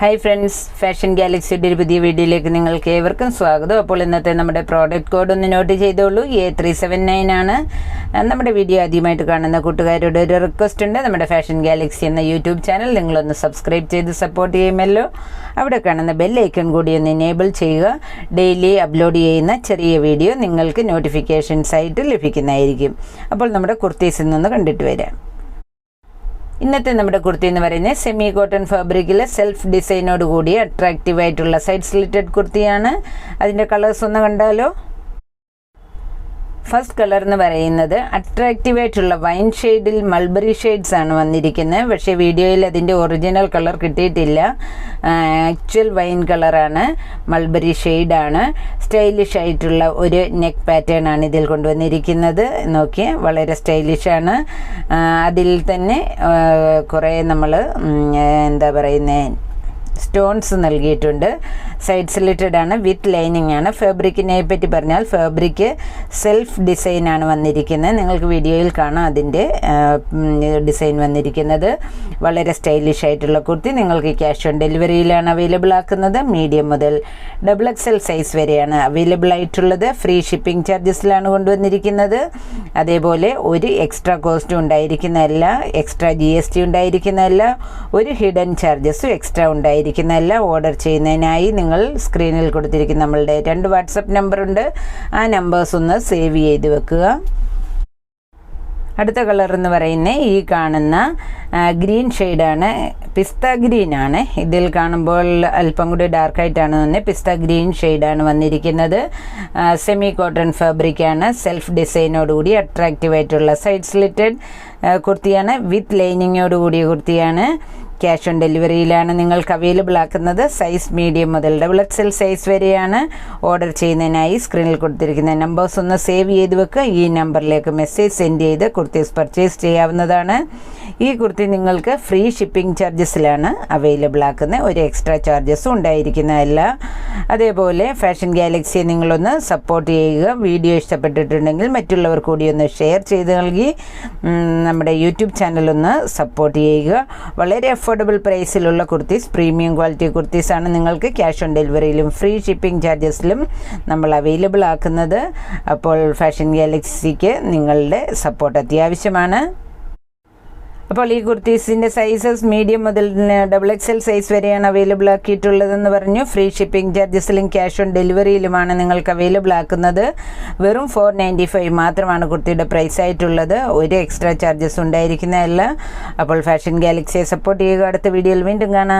Hi friends fashion ഗാലക്സിയുടെ ഒരു പുതിയ വീഡിയോയിലേക്ക് നിങ്ങൾക്ക് ഏവർക്കും സ്വാഗതം. അപ്പോൾ ഇന്നത്തെ നമ്മുടെ പ്രോഡക്റ്റ് കോഡ് ഒന്ന് നോട്ട് ചെയ്തോളൂ. എ ത്രീ സെവൻ നയൻ ആണ്. നമ്മുടെ വീഡിയോ ആദ്യമായിട്ട് കാണുന്ന കൂട്ടുകാരോട് ഒരു റിക്വസ്റ്റ് ഉണ്ട്. നമ്മുടെ ഫാഷൻ ഗാലക്സി എന്ന യൂട്യൂബ് ചാനൽ നിങ്ങളൊന്ന് സബ്സ്ക്രൈബ് ചെയ്ത് സപ്പോർട്ട് ചെയ്യുമല്ലോ. അവിടെ കാണുന്ന ബെല്ലൈക്കൺ കൂടി ഒന്ന് എനേബിൾ ചെയ്യുക. ഡെയിലി അപ്ലോഡ് ചെയ്യുന്ന ചെറിയ വീഡിയോ നിങ്ങൾക്ക് നോട്ടിഫിക്കേഷൻസ് ആയിട്ട് ലഭിക്കുന്നതായിരിക്കും. അപ്പോൾ നമ്മുടെ കുർത്തീസിൽ നിന്ന് കണ്ടിട്ട് വരാം. ഇന്നത്തെ നമ്മുടെ കുർത്തി എന്ന് പറയുന്നത് സെമി കോട്ടൺ ഫാബ്രിക്കിലെ സെൽഫ് ഡിസൈനോട് കൂടി അട്രാക്റ്റീവ് ആയിട്ടുള്ള സൈഡ് സ്ലിറ്റഡ് കുർത്തിയാണ്. അതിന്റെ കളേഴ്സ് ഒന്ന് കണ്ടാലോ? ഫസ്റ്റ് കളർ എന്ന് പറയുന്നത് അട്രാക്റ്റീവ് ആയിട്ടുള്ള വൈൻ ഷെയ്ഡിൽ മൾബറി ഷെയ്ഡ്സ് ആണ് വന്നിരിക്കുന്നത്. പക്ഷേ വീഡിയോയിൽ അതിന്റെ ഒറിജിനൽ കളർ കിട്ടിയിട്ടില്ല. ആക്ച്വൽ വൈൻ കളറാണ് മൾബറി ഷെയ്ഡാണ് സ്റ്റൈലിഷ് ആയിട്ടുള്ള ഒരു നെക്ക് പാറ്റേൺ ആണ് ഇതിൽ കൊണ്ടുവന്നിരിക്കുന്നത്. നോക്കി വളരെ സ്റ്റൈലിഷാണ് അതിൽ തന്നെ കുറേ നമ്മൾ എന്താ പറയുന്നത് സ്റ്റോൺസ് നൽകിയിട്ടുണ്ട്. സൈഡ് സ്ലിറ്റഡ് ആണ് വിത്ത് ലൈനിങ് ആണ്. ഫാബ്രിക്കിനെ പറ്റി പറഞ്ഞാൽ ഫാബ്രിക്ക് സെൽഫ് ഡിസൈൻ ആണ് വന്നിരിക്കുന്നത്. നിങ്ങൾക്ക് വീഡിയോയിൽ കാണാം അതിന്റെ ഡിസൈൻ വന്നിരിക്കുന്നത്. വളരെ സ്റ്റൈലിഷ് ആയിട്ടുള്ള കുർത്തി നിങ്ങൾക്ക് ക്യാഷ് ഓൺ ഡെലിവറിയിലാണ് അവൈലബിൾ ആക്കുന്നത്. മീഡിയം മുതൽ ഡബിൾ എക്സ് എൽ സൈസ് വരെയാണ് അവൈലബിൾ ആയിട്ടുള്ളത്. ഫ്രീ ഷിപ്പിംഗ് ചാർജസിലാണ് കൊണ്ടുവന്നിരിക്കുന്നത്. അതേപോലെ ഒരു എക്സ്ട്രാ കോസ്റ്റും ഉണ്ടായിരിക്കുന്നതല്ല എക്സ്ട്രാ ജി എസ് ടി ഉണ്ടായിരിക്കുന്നതല്ല ഒരു ഹിഡൻ ചാർജസും എക്സ്ട്രാ ഉണ്ടായിരിക്കുന്നതല്ല ഓർഡർ ചെയ്യുന്നതിനായി നിങ്ങൾ സ്ക്രീനിൽ കൊടുത്തിരിക്കുന്ന നമ്മളുടെ രണ്ട് വാട്സപ്പ് നമ്പറുണ്ട് ആ നമ്പേഴ്സ് ഒന്ന് സേവ് ചെയ്ത് വെക്കുക. അടുത്ത കളർ എന്ന് പറയുന്നത് ഈ കാണുന്ന ഗ്രീൻ ഷെയ്ഡാണ് പിസ്ത ഗ്രീൻ ആണ്. ഇതിൽ കാണുമ്പോൾ അല്പം കൂടി ഡാർക്കായിട്ടാണ് തന്നെ പിസ്ത ഗ്രീൻ ഷെയ്ഡാണ് വന്നിരിക്കുന്നത്. സെമി കോട്ടൺ ഫാബ്രിക്കാണ് സെൽഫ് ഡിസൈനോടുകൂടി അട്രാക്റ്റീവ് ആയിട്ടുള്ള സൈഡ് സ്ലിറ്റഡ് കുർത്തിയാണ്. വിത്ത് ലൈനിങ്ങോട് കൂടിയ കുർത്തിയാണ്. ക്യാഷ് ഓൺ ഡെലിവറിയിലാണ് നിങ്ങൾക്ക് അവൈലബിൾ ആക്കുന്നത്. സൈസ് മീഡിയം മുതൽ ഡബിൾ എക്സൽ സൈസ് വരെയാണ് ഓർഡർ ചെയ്യുന്നതിനായി സ്ക്രീനിൽ കൊടുത്തിരിക്കുന്ന നമ്പേഴ്സ് ഒന്ന് സേവ് ചെയ്ത് വെക്കുക. ഈ നമ്പറിലേക്ക് മെസ്സേജ് സെൻഡ് ചെയ്ത് കുർത്തീസ് പർച്ചേസ് ചെയ്യാവുന്നതാണ്. ഈ കുർത്തി നിങ്ങൾക്ക് ഫ്രീ ഷിപ്പിംഗ് ചാർജസിലാണ് അവൈലബിൾ ആക്കുന്നത്. ഒരു എക്സ്ട്രാ ചാർജസും ഉണ്ടായിരിക്കുന്നതല്ല. അതേപോലെ ഫാഷൻ ഗാലക്സിയെ നിങ്ങളൊന്ന് സപ്പോർട്ട് ചെയ്യുക. വീഡിയോ ഇഷ്ടപ്പെട്ടിട്ടുണ്ടെങ്കിൽ മറ്റുള്ളവർ കൂടി ഒന്ന് ഷെയർ ചെയ്ത് നൽകി. നമ്മുടെ യൂട്യൂബ് ചാനലൊന്ന് സപ്പോർട്ട് ചെയ്യുക. വളരെ അഫോർഡബിൾ പ്രൈസിലുള്ള കുർത്തീസ് പ്രീമിയം ക്വാളിറ്റി കുർത്തീസാണ് നിങ്ങൾക്ക് ക്യാഷ് ഓൺ ഡെലിവറിയിലും ഫ്രീ ഷിപ്പിംഗ് ചാർജസിലും നമ്മൾ അവൈലബിൾ ആക്കുന്നത്. അപ്പോൾ ഫാഷൻ ഗാലക്സിക്ക് നിങ്ങളുടെ സപ്പോർട്ട് അത്യാവശ്യമാണ്. അപ്പോൾ ഈ കുർത്തീസിന്റെ സൈസസ് മീഡിയം മുതൽ ഡബിൾ എക്സ് എൽ സൈസ് വരെയാണ് അവൈലബിൾ ആക്കിയിട്ടുള്ളതെന്ന് പറഞ്ഞു. ഫ്രീ ഷിപ്പിംഗ് ചാർജസിലും ക്യാഷ് ഓൺ ഡെലിവറിയിലുമാണ് നിങ്ങൾക്ക് അവൈലബിൾ ആക്കുന്നത്. വെറും ഫോർ നയന്റി ഫൈവ് മാത്രമാണ് കുർത്തിയുടെ പ്രൈസ് ആയിട്ടുള്ളത്. ഒരു എക്സ്ട്രാ ചാർജസ് ഉണ്ടായിരിക്കുന്നതല്ല. അപ്പോൾ ഫാഷൻ ഗാലക്സിയെ സപ്പോർട്ട് ചെയ്യുക. അടുത്ത വീഡിയോയിൽ വീണ്ടും കാണാം.